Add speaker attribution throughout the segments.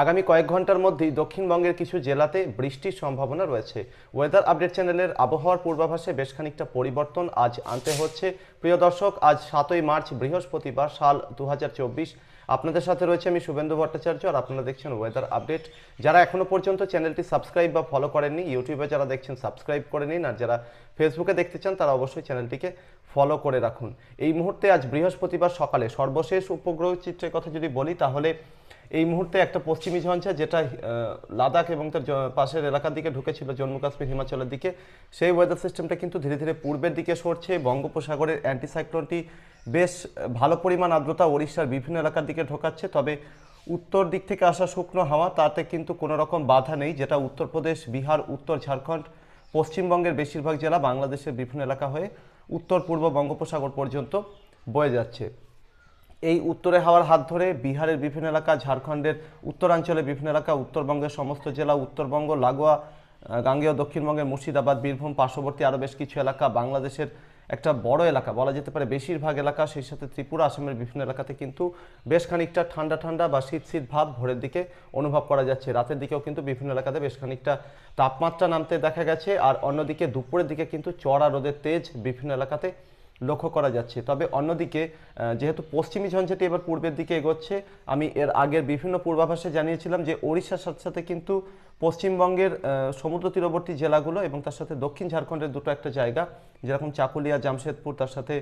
Speaker 1: আগামী কয়েক ঘণ্টার মধ্যেই দক্ষিণবঙ্গের কিছু জেলাতে বৃষ্টির সম্ভাবনা রয়েছে। ওয়েদার আপডেট চ্যানেলের আবহাওয়ার পূর্বাভাসে বেশ খানিকটা পরিবর্তন আজ আনতে হচ্ছে। প্রিয় দর্শক, আজ সাতই মার্চ, বৃহস্পতিবার, সাল দু হাজার চব্বিশ। আপনাদের সাথে রয়েছে আমি শুভেন্দু ভট্টাচার্য আর আপনারা দেখছেন ওয়েদার আপডেট যারা এখনও পর্যন্ত চ্যানেলটি সাবস্ক্রাইব বা ফলো করেননি, ইউটিউবে যারা দেখছেন, সাবস্ক্রাইব করে নিন। আর যারা ফেসবুকে দেখতে চান, তারা অবশ্যই চ্যানেলটিকে ফলো করে রাখুন। এই মুহূর্তে আজ বৃহস্পতিবার সকালে সর্বশেষ উপগ্রহ চিত্রের কথা যদি বলি, তাহলে এই মুহূর্তে একটা পশ্চিমী ঝঞ্ঝা যেটা লাদাখ এবং তার পাশের এলাকার দিকে ঢুকেছিল জম্মু কাশ্মীর, হিমাচলের দিকে। সেই ওয়েদার সিস্টেমটা কিন্তু ধীরে ধীরে পূর্বের দিকে সরছে। বঙ্গোপসাগরের অ্যান্টিসাইক্লোনটি বেশ ভালো পরিমাণ আর্দ্রতা ওড়িশার বিভিন্ন এলাকার দিকে ঢোকাচ্ছে। তবে উত্তর দিক থেকে আসা শুকনো হাওয়া, তাতে কিন্তু কোনো রকম বাধা নেই, যেটা উত্তরপ্রদেশ, বিহার, উত্তর ঝাড়খণ্ড, পশ্চিমবঙ্গের বেশিরভাগ জেলা, বাংলাদেশের বিভিন্ন এলাকা হয়ে উত্তর পূর্ব বঙ্গোপসাগর পর্যন্ত বয়ে যাচ্ছে। এই উত্তরে হাওয়ার হাত ধরে বিহারের বিভিন্ন এলাকা, ঝাড়খণ্ডের উত্তরাঞ্চলের বিভিন্ন এলাকা, উত্তরবঙ্গের সমস্ত জেলা, উত্তরবঙ্গ, লাগোয়া গাঙ্গেয়, দক্ষিণবঙ্গের মুর্শিদাবাদ, বীরভূম, পার্শ্ববর্তী আরও বেশ কিছু এলাকা, বাংলাদেশের একটা বড় এলাকা, বলা যেতে পারে বেশিরভাগ এলাকা, সেই সাথে ত্রিপুরা, আসামের বিভিন্ন এলাকাতে কিন্তু বেশ খানিকটা ঠান্ডা ঠান্ডা বা শীত শীত ভাব ভোরের দিকে অনুভব করা যাচ্ছে। রাতের দিকেও কিন্তু বিভিন্ন এলাকাতে বেশ খানিকটা তাপমাত্রা নামতে দেখা গেছে। আর অন্যদিকে দুপুরের দিকে কিন্তু চড়া রোদের তেজ বিভিন্ন এলাকাতে লক্ষ্য করা যাচ্ছে। তবে অন্যদিকে যেহেতু পশ্চিমী ঝঞ্ঝাটি এবার পূর্বের দিকে এগোচ্ছে, আমি এর আগের বিভিন্ন পূর্বাভাসে জানিয়েছিলাম যে ওড়িশার সাথে সাথে কিন্তু পশ্চিমবঙ্গের সমুদ্র তীরবর্তী জেলাগুলো এবং তার সাথে দক্ষিণ ঝাড়খণ্ডের দুটো একটা জায়গা, যেরকম চাকুলিয়া, জামশেদপুর, তার সাথে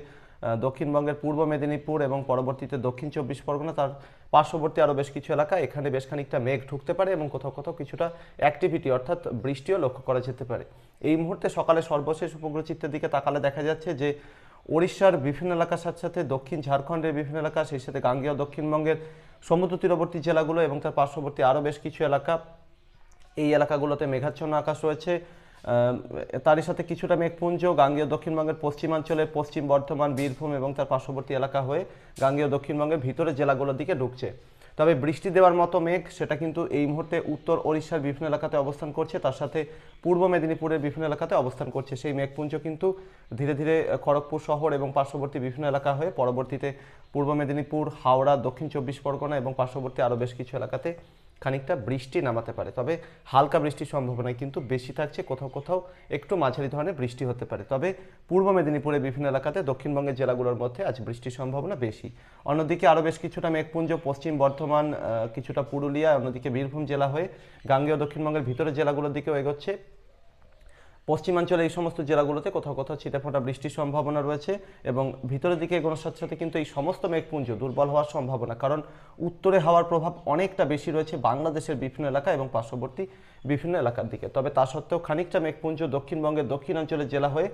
Speaker 1: দক্ষিণবঙ্গের পূর্ব মেদিনীপুর এবং পরবর্তীতে দক্ষিণ চব্বিশ পরগনা, তার পার্শ্ববর্তী আরও বেশ কিছু এলাকা, এখানে বেশ খানিকটা মেঘ ঢুকতে পারে এবং কোথাও কোথাও কিছুটা অ্যাক্টিভিটি অর্থাৎ বৃষ্টিও লক্ষ্য করা যেতে পারে। এই মুহূর্তে সকালে সর্বশেষ উপগ্রহ চিত্রের দিকে তাকালে দেখা যাচ্ছে যে ওড়িশার বিভিন্ন এলাকার সাথে সাথে দক্ষিণ ঝাড়খণ্ডের বিভিন্ন এলাকা, সেই সাথে গাঙ্গেয় দক্ষিণবঙ্গের সমুদ্র তীরবর্তী জেলাগুলো এবং তার পার্শ্ববর্তী আরও বেশ কিছু এলাকা। এই এলাকাগুলোতে মেঘাচ্ছন্ন আকাশ রয়েছে। তারই সাথে কিছুটা মেঘপুঞ্জ, গাঙ্গেয় দক্ষিণবঙ্গের পশ্চিমাঞ্চলে পশ্চিম বর্ধমান, বীরভূম এবং তার পার্শ্ববর্তী এলাকা হয়ে গাঙ্গেয় দক্ষিণবঙ্গের ভিতরে জেলাগুলোর দিকে ঢুকছে। তবে বৃষ্টি দেওয়ার মতো মেঘ সেটা কিন্তু এই মুহূর্তে উত্তর ওড়িশার বিভিন্ন এলাকাতে অবস্থান করছে, তার সাথে পূর্ব মেদিনীপুরের বিভিন্ন এলাকাতে অবস্থান করছে। সেই মেঘপুঞ্জ কিন্তু ধীরে ধীরে খড়গপুর শহর এবং পার্শ্ববর্তী বিভিন্ন এলাকা হয়ে পরবর্তীতে পূর্ব মেদিনীপুর, হাওড়া, দক্ষিণ চব্বিশ পরগনা এবং পার্শ্ববর্তী আরও বেশ কিছু এলাকাতে খানিকটা বৃষ্টি নামাতে পারে। তবে হালকা বৃষ্টির সম্ভাবনা কিন্তু বেশি থাকছে। কোথাও কোথাও একটু মাঝারি ধরনের বৃষ্টি হতে পারে। তবে পূর্ব মেদিনীপুরের বিভিন্ন এলাকাতে দক্ষিণবঙ্গের জেলাগুলোর মধ্যে আজ বৃষ্টির সম্ভাবনা বেশি। অন্যদিকে আরও বেশ কিছুটা মেঘপুঞ্জ, পশ্চিম বর্ধমান কিছুটা পুরুলিয়া, অন্যদিকে বীরভূম জেলা হয়ে গাঙ্গেয় দক্ষিণবঙ্গের ভিতরের জেলাগুলোর দিকেও এগোচ্ছে। পশ্চিমাঞ্চলে এই সমস্ত জেলাগুলোতে কোথাও কোথাও ছিটেফোঁটা বৃষ্টির সম্ভাবনা রয়েছে এবং ভিতরের দিকে এগোনোর সাথে সাথে কিন্তু এই সমস্ত মেঘপুঞ্জ দুর্বল হওয়ার সম্ভাবনা, কারণ উত্তরে হাওয়ার প্রভাব অনেকটা বেশি রয়েছে বাংলাদেশের বিভিন্ন এলাকা এবং পার্শ্ববর্তী বিভিন্ন এলাকার দিকে। তবে তা সত্ত্বেও খানিকটা মেঘপুঞ্জ দক্ষিণবঙ্গের দক্ষিণাঞ্চলের জেলা হয়ে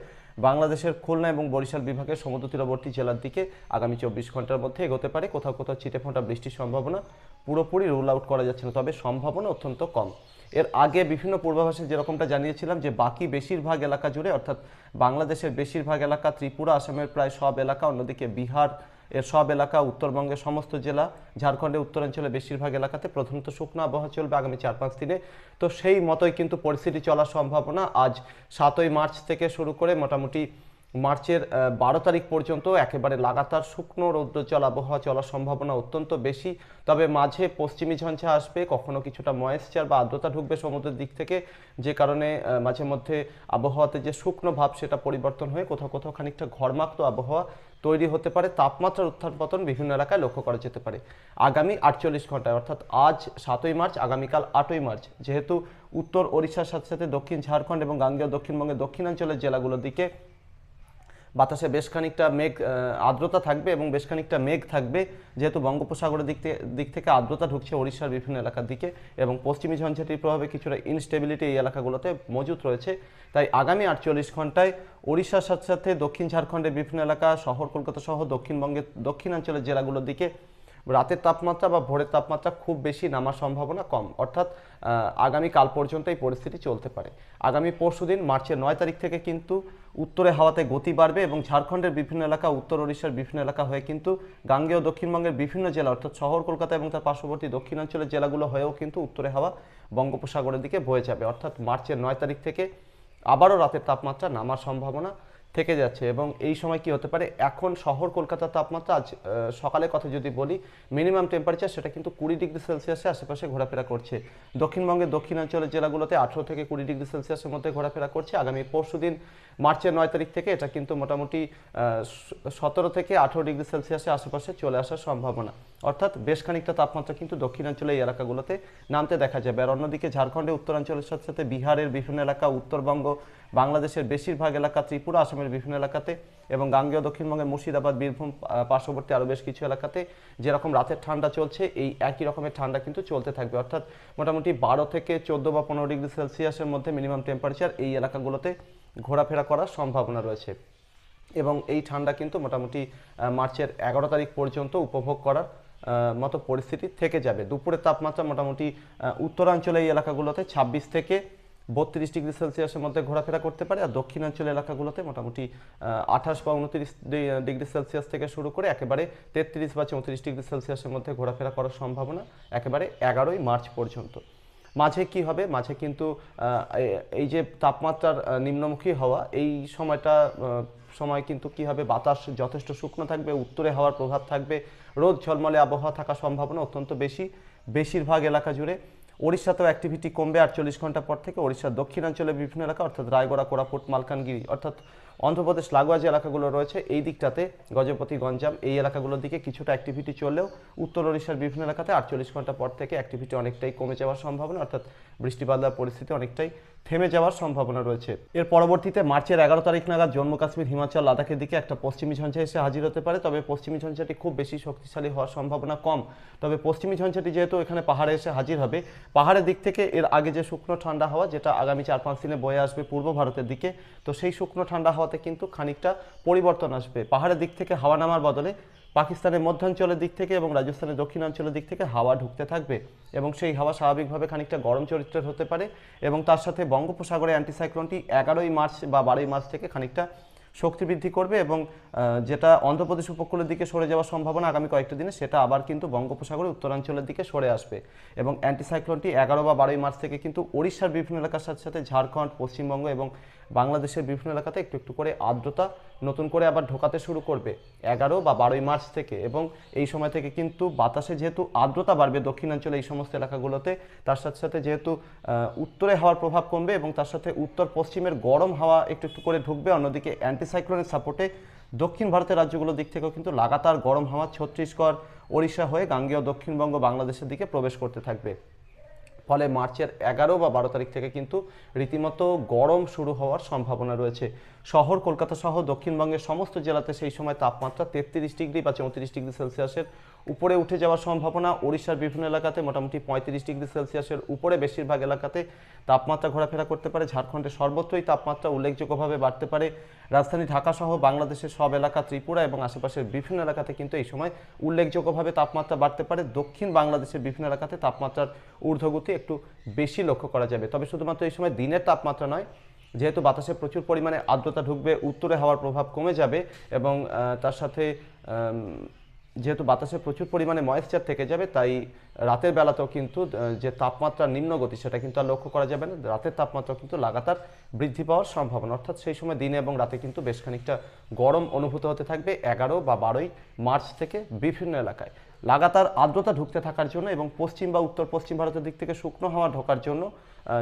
Speaker 1: বাংলাদেশের খুলনা এবং বরিশাল বিভাগের সমুদ্র তীরবর্তী জেলার দিকে আগামী চব্বিশ ঘণ্টার মধ্যে এগোতে পারে। কোথাও কোথাও ছিটেফোঁটা বৃষ্টির সম্ভাবনা পুরোপুরি রুল আউট করা যাচ্ছে না, তবে সম্ভাবনা অত্যন্ত কম। এর আগে বিভিন্ন পূর্বাভাসে যেরকমটা জানিয়েছিলাম যে বাকি বেশিরভাগ এলাকা জুড়ে, অর্থাৎ বাংলাদেশের বেশিরভাগ এলাকা, ত্রিপুরা, আসামের প্রায় সব এলাকা, অন্যদিকে বিহার এর সব এলাকা, উত্তরবঙ্গের সমস্ত জেলা ঝাড়খণ্ডের উত্তরাঞ্চলে বেশিরভাগ এলাকাতে প্রধানত শুকনো আবহাওয়া চলবে আগামী চার পাঁচ দিনে। তো সেই মতোই কিন্তু পরিস্থিতি চলার সম্ভাবনা আজ সাতই মার্চ থেকে শুরু করে মোটামুটি মার্চের বারো তারিখ পর্যন্ত একেবারে লাগাতার শুকনো রৌদ্রজল আবহাওয়া চলার সম্ভাবনা অত্যন্ত বেশি। তবে মাঝে পশ্চিমী ঝঞ্ঝা আসবে, কখনো কিছুটা ময়েশ্চার বা আর্দ্রতা ঢুকবে সমুদ্রের দিক থেকে, যে কারণে মাঝে মধ্যে আবহাওয়াতে যে শুকনো ভাব সেটা পরিবর্তন হয়ে কোথাও কোথাও খানিকটা ঘরমাক্ত আবহাওয়া তৈরি হতে পারে। তাপমাত্রার উত্থান পতন বিভিন্ন এলাকায় লক্ষ্য করা যেতে পারে। আগামী আটচল্লিশ ঘন্টায়, অর্থাৎ আজ সাতই মার্চ, আগামীকাল আটই মার্চ, যেহেতু উত্তর ওড়িশার সাথে সাথে দক্ষিণ ঝাড়খণ্ড এবং গাঙ্গেয় দক্ষিণবঙ্গের দক্ষিণাঞ্চলের জেলাগুলোর দিকে বাতাসে বেশ খানিকটা মেঘ আর্দ্রতা থাকবে এবং বেশ খানিকটা মেঘ থাকবে। যেহেতু বঙ্গোপসাগরের দিক থেকে দিক থেকে আর্দ্রতা ঢুকছে ওড়িশার বিভিন্ন এলাকার দিকে এবং পশ্চিমী ঝঞ্ঝাটির প্রভাবে কিছুটা ইনস্টেবিলিটি এই এলাকাগুলোতে মজুত রয়েছে। তাই আগামী আটচল্লিশ ঘন্টায় ওড়িশার সাথে সাথে দক্ষিণ ঝাড়খণ্ডের বিভিন্ন এলাকা, শহর কলকাতা সহ দক্ষিণবঙ্গের দক্ষিণাঞ্চলের জেলাগুলোর দিকে রাতের তাপমাত্রা বা ভোরের তাপমাত্রা খুব বেশি নামার সম্ভাবনা কম। অর্থাৎ আগামী কাল পর্যন্ত এই পরিস্থিতি চলতে পারে। আগামী পরশুদিন মার্চের নয় তারিখ থেকে কিন্তু উত্তরে হাওয়াতে গতি বাড়বে এবং ঝাড়খণ্ডের বিভিন্ন এলাকা, উত্তর ওড়িশার বিভিন্ন এলাকা হয়ে কিন্তু গাঙ্গেয় দক্ষিণবঙ্গের বিভিন্ন জেলা, অর্থাৎ শহর, কলকাতা এবং তার পার্শ্ববর্তী দক্ষিণাঞ্চলের জেলাগুলো হয়েও কিন্তু উত্তরে হাওয়া বঙ্গোপসাগরের দিকে বয়ে যাবে। অর্থাৎ, মার্চের নয় তারিখ থেকে আবারও রাতের তাপমাত্রা নামার সম্ভাবনা থেকে যাচ্ছে এবং এই সময় কি হতে পারে? এখন শহর কলকাতার তাপমাত্রা আজ সকালের কথা যদি বলি মিনিমাম টেম্পারেচার সেটা কিন্তু কুড়ি ডিগ্রি সেলসিয়াসের আশেপাশে ঘোরাফেরা করছে। দক্ষিণবঙ্গের দক্ষিণাঞ্চলের জেলাগুলোতে আঠেরো থেকে কুড়ি ডিগ্রি সেলসিয়াসের মধ্যে ঘোরাফেরা করছে। আগামী পরশু দিন মার্চের নয় তারিখ থেকে এটা কিন্তু মোটামুটি সতেরো থেকে আঠেরো ডিগ্রি সেলসিয়াসের আশেপাশে চলে আসার সম্ভাবনা। অর্থাৎ বেশ খানিকটা তাপমাত্রা কিন্তু দক্ষিণাঞ্চলে এই এলাকাগুলোতে নামতে দেখা যাবে। আর অন্যদিকে ঝাড়খণ্ডে, উত্তরাঞ্চলের সাথে সাথে বিহারের বিভিন্ন এলাকা, উত্তরবঙ্গ, বাংলাদেশের বেশিরভাগ এলাকা, ত্রিপুরা, আসামের বিভিন্ন এলাকাতে এবং গাঙ্গেয় দক্ষিণবঙ্গের মুর্শিদাবাদ, বীরভূম পার্শ্ববর্তী আরও বেশ কিছু এলাকাতে যেরকম রাতের ঠান্ডা চলছে, এই একই রকমের ঠান্ডা কিন্তু চলতে থাকবে। অর্থাৎ মোটামুটি বারো থেকে চোদ্দ বা পনেরো ডিগ্রি সেলসিয়াসের মধ্যে মিনিমাম টেম্পারেচার এই এলাকাগুলোতে ঘোরাফেরা করার সম্ভাবনা রয়েছে। এবং এই ঠান্ডা কিন্তু মোটামুটি মার্চের এগারো তারিখ পর্যন্ত উপভোগ করার মতো পরিস্থিতি থেকে যাবে। দুপুরের তাপমাত্রা মোটামুটি উত্তরাঞ্চলে এই এলাকাগুলোতে ছাব্বিশ থেকে বত্রিশ ডিগ্রি সেলসিয়াসের মধ্যে ঘোরাফেরা করতে পারে আর দক্ষিণাঞ্চল এলাকাগুলোতে মোটামুটি আঠাশ বা উনত্রিশ ডিগ্রি সেলসিয়াস থেকে শুরু করে একেবারে তেত্রিশ বা চৌত্রিশ ডিগ্রি সেলসিয়াসের মধ্যে ঘোরাফেরা করার সম্ভাবনা একেবারে এগারোই মার্চ পর্যন্ত। মাঝে কি হবে? মাঝে কিন্তু এই যে তাপমাত্রার নিম্নমুখী হওয়া, এই সময়টা সময় কিন্তু কি হবে? বাতাস যথেষ্ট শুকনো থাকবে, উত্তরে হওয়ার প্রভাব থাকবে, রোদ ঝলমলে আবহাওয়া থাকার সম্ভাবনা অত্যন্ত বেশি। বেশিরভাগ এলাকা জুড়ে ওড়িশাতেও অ্যাক্টিভিটি কমবে আটচল্লিশ ঘণ্টা পর থেকে। ওড়িশার দক্ষিণাঞ্চলের বিভিন্ন এলাকা, অর্থাৎ রায়গড়া, কোরাপুট, মালকানগিরি, অর্থাৎ অন্ধ্রপ্রদেশ লাগোয়া যে এলাকাগুলো রয়েছে, এই দিকটাতে গজপতি গঞ্জাম, এই এলাকাগুলোর দিকে কিছুটা অ্যাক্টিভিটি চললেও উত্তর ওড়িশার বিভিন্ন এলাকাতে আটচল্লিশ ঘণ্টা পর থেকে অ্যাক্টিভিটি অনেকটাই কমে যাওয়ার সম্ভাবনা, অর্থাৎ বৃষ্টিপাত বাদলার পরিস্থিতি অনেকটাই থেমে যাওয়ার সম্ভাবনা রয়েছে। এর পরবর্তীতে মার্চের এগারো তারিখ নাগাদ জম্মু কাশ্মীর, হিমাচল, লাদাখের দিকে একটা পশ্চিমী ঝঞ্ঝা এসে হাজির হতে পারে, তবে পশ্চিমী ঝঞ্ঝাটি খুব বেশি শক্তিশালী হওয়ার সম্ভাবনা কম। তবে পশ্চিমী ঝঞ্ঝাটি যেহেতু এখানে পাহাড়ে এসে হাজির হবে, পাহাড়ের দিক থেকে এর আগে যে শুকনো ঠান্ডা হাওয়া, যেটা আগামী চার পাঁচ দিনে বয়ে আসবে পূর্ব ভারতের দিকে, তো সেই শুকনো ঠান্ডা হাওয়াতে কিন্তু খানিকটা পরিবর্তন আসবে। পাহাড়ের দিক থেকে হাওয়া নামার বদলে পাকিস্তানের মধ্যাঞ্চলের দিক থেকে এবং রাজস্থানের দক্ষিণাঞ্চলের দিক থেকে হাওয়া ঢুকতে থাকবে এবং সেই হাওয়া স্বাভাবিকভাবে খানিকটা গরম চরিত্রের হতে পারে এবং তার সাথে বঙ্গোপসাগরে অ্যান্টিসাইক্লোনটি এগারোই মার্চ বা বারোই মার্চ থেকে খানিকটা শক্তি বৃদ্ধি করবে এবং যেটা অন্ধ্রপ্রদেশ উপকূলের দিকে সরে যাওয়ার সম্ভাবনা আগামী কয়েকটা দিনে, সেটা আবার কিন্তু বঙ্গোপসাগরের উত্তরাঞ্চলের দিকে সরে আসবে। এবং অ্যান্টিসাইক্লোনটি এগারো বা বারোই মার্চ থেকে কিন্তু ওড়িশার বিভিন্ন এলাকার সাথে সাথে ঝাড়খণ্ড, পশ্চিমবঙ্গ এবং বাংলাদেশের বিভিন্ন এলাকাতে একটু একটু করে আর্দ্রতা নতুন করে আবার ঢোকাতে শুরু করবে এগারো বা বারোই মার্চ থেকে। এবং এই সময় থেকে কিন্তু বাতাসে যেহেতু আর্দ্রতা বাড়বে দক্ষিণাঞ্চলে এই সমস্ত এলাকাগুলোতে, তার সাথে সাথে যেহেতু উত্তরে হাওয়ার প্রভাব কমবে এবং তার সাথে উত্তর পশ্চিমের গরম হাওয়া একটু একটু করে ঢুকবে। অন্যদিকে অ্যান্টিসাইক্লোনের সাপোর্টে দক্ষিণ ভারতের রাজ্যগুলোর দিক থেকেও কিন্তু লাগাতার গরম হাওয়া ছত্তিশগড়, ওড়িশা হয়ে গাঙ্গেয় দক্ষিণবঙ্গ বাংলাদেশের দিকে প্রবেশ করতে থাকবে। ফলে মার্চের এগারো বা বারো তারিখ থেকে কিন্তু রীতিমতো গরম শুরু হওয়ার সম্ভাবনা রয়েছে। শহর, কলকাতা সহ দক্ষিণবঙ্গের সমস্ত জেলাতে সেই সময় তাপমাত্রা তেত্রিশ ডিগ্রি বা চৌত্রিশ ডিগ্রি সেলসিয়াসের উপরে উঠে যাওয়ার সম্ভাবনা। ওড়িশার বিভিন্ন এলাকাতে মোটামুটি পঁয়ত্রিশ ডিগ্রি সেলসিয়াসের উপরে বেশিরভাগ এলাকাতে তাপমাত্রা ঘোরাফেরা করতে পারে। ঝাড়খণ্ডের সর্বত্রই তাপমাত্রা উল্লেখযোগ্যভাবে বাড়তে পারে। রাজধানী ঢাকা সহ বাংলাদেশের সব এলাকা, ত্রিপুরা এবং আশেপাশের বিভিন্ন এলাকাতে কিন্তু এই সময় উল্লেখযোগ্যভাবে তাপমাত্রা বাড়তে পারে। দক্ষিণ বাংলাদেশের বিভিন্ন এলাকাতে তাপমাত্রার ঊর্ধ্বগতি একটু বেশি লক্ষ্য করা যাবে। তবে শুধুমাত্র এই সময় দিনের তাপমাত্রা নয় যেহেতু বাতাসে প্রচুর পরিমাণে আর্দ্রতা ঢুকবে, উত্তরে হাওয়ার প্রভাব কমে যাবে এবং তার সাথে যেহেতু বাতাসে প্রচুর পরিমাণে ময়েশ্চার থেকে যাবে, তাই রাতের বেলাতেও কিন্তু যে তাপমাত্রার নিম্নগতি সেটা কিন্তু আর লক্ষ্য করা যাবে না। রাতের তাপমাত্রা কিন্তু লাগাতার বৃদ্ধি পাওয়ার সম্ভাবনা। অর্থাৎ সেই সময় দিনে এবং রাতে কিন্তু বেশ খানিকটা গরম অনুভূত হতে থাকবে এগারো বা বারোই মার্চ থেকে বিভিন্ন এলাকায়। লাগাতার আর্দ্রতা ঢুকতে থাকার জন্য এবং পশ্চিম বা উত্তর পশ্চিম ভারতের দিক থেকে শুকনো হাওয়া ঢোকার জন্য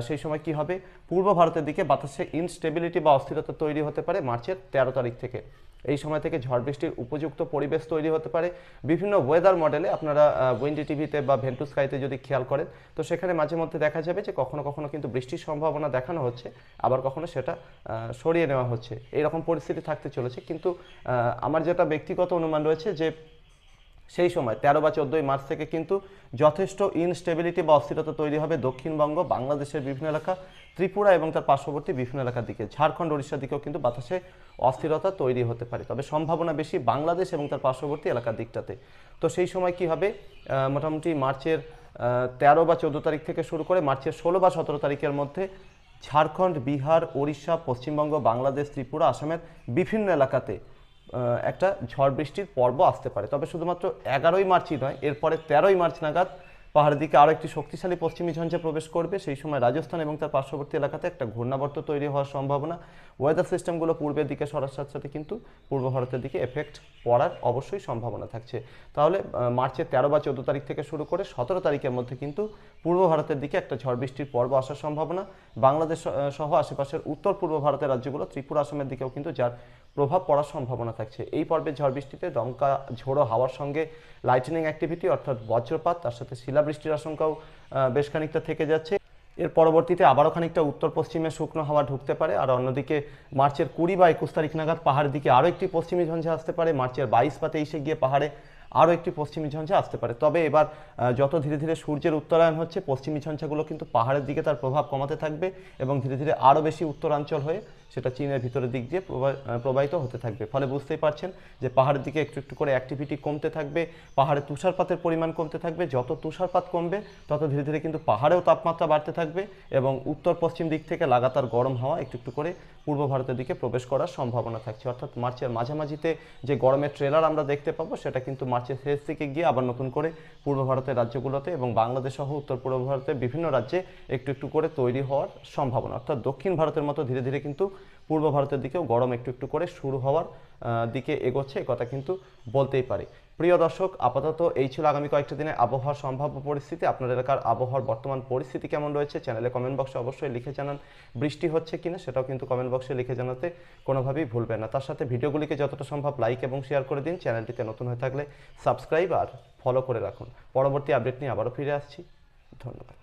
Speaker 1: সেই সময় কি হবে? পূর্ব ভারতের দিকে বাতাসে ইনস্টেবিলিটি বা অস্থিরতা তৈরি হতে পারে মার্চের তেরো তারিখ থেকে। এই সময় থেকে ঝড় বৃষ্টির উপযুক্ত পরিবেশ তৈরি হতে পারে। বিভিন্ন ওয়েদার মডেলে আপনারা উইন্ডি টিভিতে বা ভেন্টু স্কাইতে যদি খেয়াল করেন, তো সেখানে মাঝে মধ্যে দেখা যাবে যে কখনো কখনো কিন্তু বৃষ্টির সম্ভাবনা দেখানো হচ্ছে, আবার কখনো সেটা সরিয়ে নেওয়া হচ্ছে। এইরকম পরিস্থিতি থাকতে চলেছে। কিন্তু আমার যেটা ব্যক্তিগত অনুমান রয়েছে যে সেই সময়, তেরো বা চোদ্দোই মার্চ থেকে কিন্তু যথেষ্ট ইনস্টেবিলিটি বা অস্থিরতা তৈরি হবে দক্ষিণবঙ্গ, বাংলাদেশের বিভিন্ন এলাকা, ত্রিপুরা এবং তার পার্শ্ববর্তী বিভিন্ন এলাকার দিকে। ঝাড়খণ্ড, ওড়িশার দিকেও কিন্তু বাতাসে অস্থিরতা তৈরি হতে পারে। তবে সম্ভাবনা বেশি বাংলাদেশ এবং তার পার্শ্ববর্তী এলাকার দিকটাতে। তো সেই সময় কি হবে? মোটামুটি মার্চের তেরো বা চোদ্দ তারিখ থেকে শুরু করে মার্চের ষোলো বা সতেরো তারিখের মধ্যে ঝাড়খণ্ড, বিহার, ওড়িশা, পশ্চিমবঙ্গ, বাংলাদেশ, ত্রিপুরা, আসামের বিভিন্ন এলাকাতে একটা ঝড় বৃষ্টির পর্ব আসতে পারে। তবে শুধুমাত্র এগারোই মার্চই নয়, এরপরে তেরোই মার্চ নাগাদ পাহাড়ের দিকে আরও একটি শক্তিশালী পশ্চিমী ঝঞ্ঝা প্রবেশ করবে। সেই সময় রাজস্থান এবং তার পার্শ্ববর্তী এলাকাতে একটা ঘূর্ণাবর্ত তৈরি হওয়ার সম্ভাবনা। ওয়েদার সিস্টেমগুলো পূর্বের দিকে সরার সাথে সাথে কিন্তু পূর্ব ভারতের দিকে এফেক্ট পড়ার অবশ্যই সম্ভাবনা থাকছে। তাহলে মার্চের তেরো বা চোদ্দ তারিখ থেকে শুরু করে সতেরো তারিখের মধ্যে কিন্তু পূর্ব ভারতের দিকে একটা ঝড় বৃষ্টির পর্ব আসার সম্ভাবনা। বাংলাদেশ সহ আশেপাশের উত্তর পূর্ব ভারতের রাজ্যগুলো ত্রিপুরা, আসামের দিকেও কিন্তু যার প্রভাব পড়ার সম্ভাবনা থাকছে। এই পর্বের ঝড় বৃষ্টিতে দমকা, ঝোড়ো হাওয়ার সঙ্গে লাইটেনিং অ্যাক্টিভিটি অর্থাৎ বজ্রপাত, তার সাথে শিলাবৃষ্টির আশঙ্কাও বেশ খানিকটা থেকে যাচ্ছে। এর পরবর্তীতে আবারও খানিকটা উত্তর পশ্চিমে শুকনো হাওয়া ঢুকতে পারে, আর অন্যদিকে মার্চের কুড়ি বা একুশ তারিখ নাগাদ পাহাড়ের দিকে আরও একটি পশ্চিমী ঝঞ্ঝা আসতে পারে, মার্চের বাইশ বা তেইশে গিয়ে পাহাড়ে আরও একটি পশ্চিমী ঝঞ্ঝা আসতে পারে। তবে এবার যত ধীরে ধীরে সূর্যের উত্তরায়ণ হচ্ছে, পশ্চিমী ঝঞ্ঝাগুলো কিন্তু পাহাড়ের দিকে তার প্রভাব কমাতে থাকবে এবং ধীরে ধীরে আরও বেশি উত্তরাঞ্চল হয়ে চীনের ভিতরের দিক দিয়ে প্রবা- প্রবাহিত হতে থাকবে। ফলে বুঝতেই পারছেন যে পাহাড়ের দিকে একটু একটু করে অ্যাক্টিভিটি কমতে থাকবে, পাহাড়ে তুষারপাতের পরিমাণ কমতে থাকবে। যত তুষারপাত কমবে, তত ধীরে ধীরে কিন্তু পাহাড়েও তাপমাত্রা বাড়তে থাকবে এবং উত্তর পশ্চিম দিক থেকে লাগাতার গরম হাওয়া একটু একটু করে পূর্ব ভারতের দিকে প্রবেশ করার সম্ভাবনা থাকছে। অর্থাৎ মার্চের মাঝামাঝিতে যে গরমের ট্রেলার আমরা দেখতে পাবো, সেটা কিন্তু মার্চের শেষ দিকে গিয়ে আবার নতুন করে পূর্ব ভারতের রাজ্যগুলোতে এবং বাংলাদেশ সহ উত্তর পূর্ব ভারতের বিভিন্ন রাজ্যে একটু একটু করে তৈরি হওয়ার সম্ভাবনা। অর্থাৎ দক্ষিণ ভারতের মতো ধীরে ধীরে কিন্তু পূর্ব ভারতের দিকেও গরম একটু একটু করে শুরু হওয়ার দিকে এগোচ্ছে কথা কিন্তু বলতেই পারি। প্রিয় দর্শক, আপাতত এই ছিল আগামী কয়েকটা দিনে আবহাওয়ার সম্ভাব্য পরিস্থিতি। আপনার এলাকার আবহাওয়ার বর্তমান পরিস্থিতি কেমন রয়েছে চ্যানেলে কমেন্ট বক্সে অবশ্যই লিখে জানান। বৃষ্টি হচ্ছে কিনা সেটাও কিন্তু কমেন্ট বক্সে লিখে জানাতে কোনোভাবেই ভুলবেন না। তার সাথে ভিডিওগুলিকে যতটা সম্ভব লাইক এবং শেয়ার করে দিন। চ্যানেলটিতে নতুন হয়ে থাকলে সাবস্ক্রাইব আর ফলো করে রাখুন। পরবর্তী আপডেট নিয়ে আবারও ফিরে আসছি। ধন্যবাদ।